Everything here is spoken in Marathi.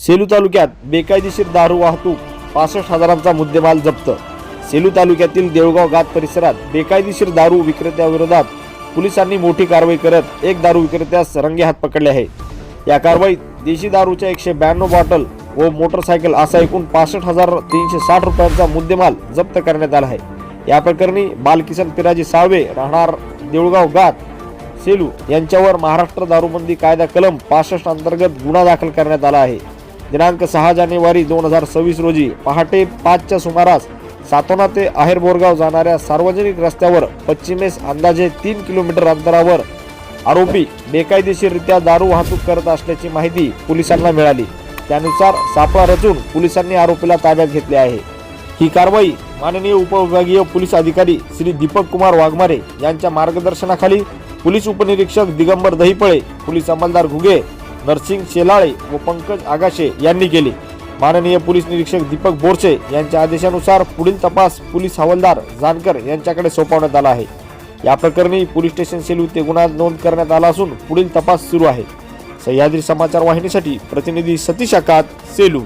सेलू तालुक्यात बेकायदेशीर दारू वाहतूक पासष्ट हजारांचा मुद्देमाल जप्त. सेलू तालुक्यातील देवगाव घाट परिसरात बेकायदेशीर दारू विक्रेत्याविरोधात पोलिसांनी मोठी कारवाई करत एक दारू विक्रेत्यास रंगेहात पकडले आहे. या कारवाईत देशी दारूच्या एकशे ब्याण्णव बॉटल व मोटरसायकल असा एकूण पासष्ट हजार तीनशे साठ रुपयांचा मुद्देमाल जप्त करण्यात आला आहे. या प्रकरणी बालकिसन पिराजी साळवे राहणार देऊळगाव गात सेलू यांच्यावर महाराष्ट्र दारूबंदी कायदा कलम पासष्ट अंतर्गत गुन्हा दाखल करण्यात आला आहे. दिनांक सहा जानेवारी दोन हजार सव्वीस रोजी पहाटे पाचच्या सुमारास सातोना ते आहेर बोरगाव जाणाऱ्या सार्वजनिक रस्त्यावर पश्चिमेस अंदाजे तीन किलोमीटर अंतरावर आरोपी बेकायदेशीररित्या दारू वाहतूक करत असल्याची माहिती पोलिसांना मिळाली. त्यानुसार सापळा रचून पोलिसांनी आरोपीला ताब्यात घेतले आहे. ही कारवाई माननीय उपविभागीय पोलीस अधिकारी श्री दीपक कुमार वाघमारे यांच्या मार्गदर्शनाखाली पोलीस उपनिरीक्षक दिगंबर दहिपळे पोलीस अंमलदार घुगे नरसिंग शेलाळे व पंकज आगाशे यांनी केली. माननीय पोलीस निरीक्षक दीपक बोरसे यांच्या आदेशानुसार पुढील तपास पोलीस हवालदार जानकर यांच्याकडे सोपवण्यात आला आहे. या प्रकरणी पोलीस स्टेशन सेलू ते गुन्हा नोंद करण्यात आला असून पुढील तपास सुरू आहे. सह्याद्री समाचार वाहिनीसाठी प्रतिनिधी सतीश आकात सेलू.